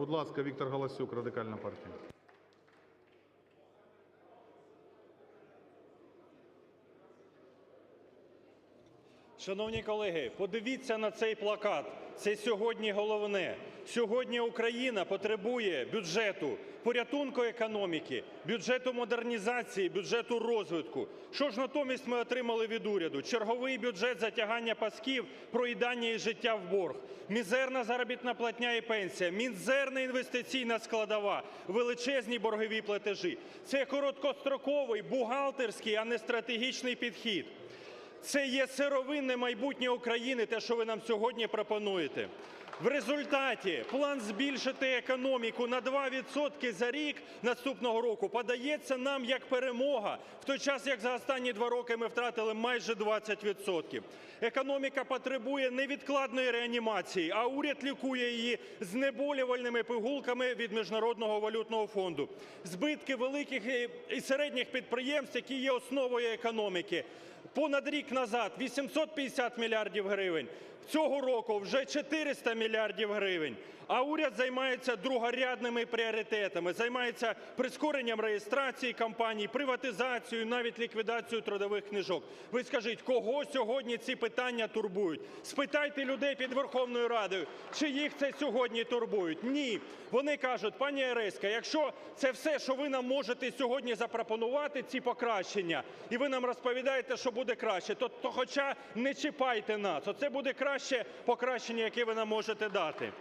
Будь ласка, Віктор Галасюк, Радикальна партія. Шановні колеги, подивіться на цей плакат. Це сьогодні головне. Сьогодні Україна потребує бюджету порятунку економіки, бюджету модернізації, бюджету розвитку. Що ж натомість ми отримали від уряду? Черговий бюджет затягання пасків, проїдання і життя в борг, мізерна заробітна платня і пенсія, мізерна інвестиційна складова, величезні боргові платежі. Це короткостроковий, бухгалтерський, а не стратегічний підхід. Це є сировинне майбутнє України, те, що ви нам сьогодні пропонуєте. В результаті план збільшити економіку на 2% за рік наступного року подається нам як перемога, в той час як за останні два роки ми втратили майже 20%. Економіка потребує невідкладної реанімації, а уряд лікує її знеболювальними пигулками від Міжнародного валютного фонду. Збитки великих і середніх підприємств, які є основою економіки, понад рік назад 850 мільярдів гривень. Цього року вже 400 мільярдів гривень. А уряд займається другорядними пріоритетами, займається прискоренням реєстрації компаній, приватизацією, навіть ліквідацією трудових книжок. Ви скажіть, кого сьогодні ці питання турбують? Спитайте людей під Верховною Радою, чи їх це сьогодні турбують? Ні. Вони кажуть, пані Ереська, якщо це все, що ви нам можете сьогодні запропонувати, ці покращення, і ви нам розповідаєте, що буде краще, то, то хоча не чіпайте нас. Оце буде краще покращення, яке ви нам можете дати.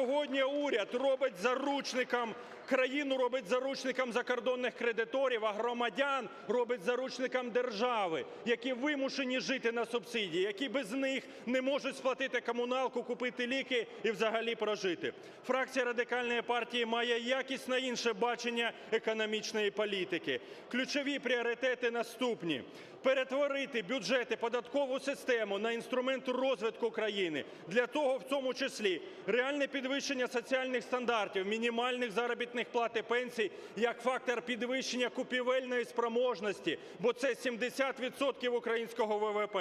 Сьогодні уряд робить заручником, країну робить заручником закордонних кредиторів, а громадян робить заручником держави, які вимушені жити на субсидії, які без них не можуть сплатити комуналку, купити ліки і взагалі прожити. Фракція Радикальної партії має якісно інше бачення економічної політики. Ключові пріоритети наступні: перетворити бюджет і податкову систему на інструмент розвитку країни. Для того, в тому числі, реальне підвищення соціальних стандартів, мінімальних заробітних плат і пенсій як фактор підвищення купівельної спроможності, бо це 70% українського ВВП.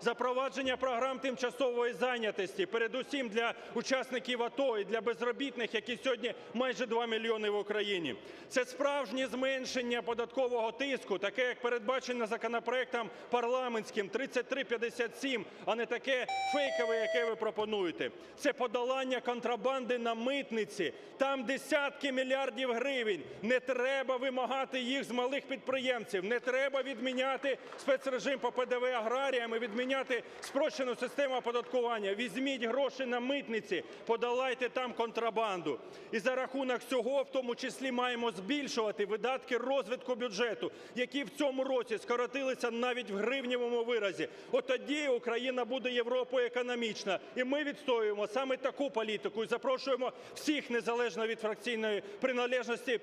Запровадження програм тимчасової зайнятості, передусім для учасників АТО і для безробітних, які сьогодні майже 2 мільйони в Україні. Це справжнє зменшення податкового тиску, таке, як передбачено законопроектом парламентським 3357, а не таке фейкове, яке ви пропонуєте. Це подолання контрабанди на митниці. Там десятки мільярдів гривень. Не треба вимагати їх з малих підприємців. Не треба відміняти спецрежим по ПДВ аграріям і відміняти спрощену систему оподаткування. Візьміть гроші на митниці, подолайте там контрабанду. І за рахунок цього, в тому числі, маємо збільшувати видатки розвитку бюджету, які в цьому році скоротилися навіть в гривневому виразі. От тоді Україна буде Європою економічна. І ми відстоюємо саме таку політику запрошуємо всіх, незалежно від фракційної приналежності,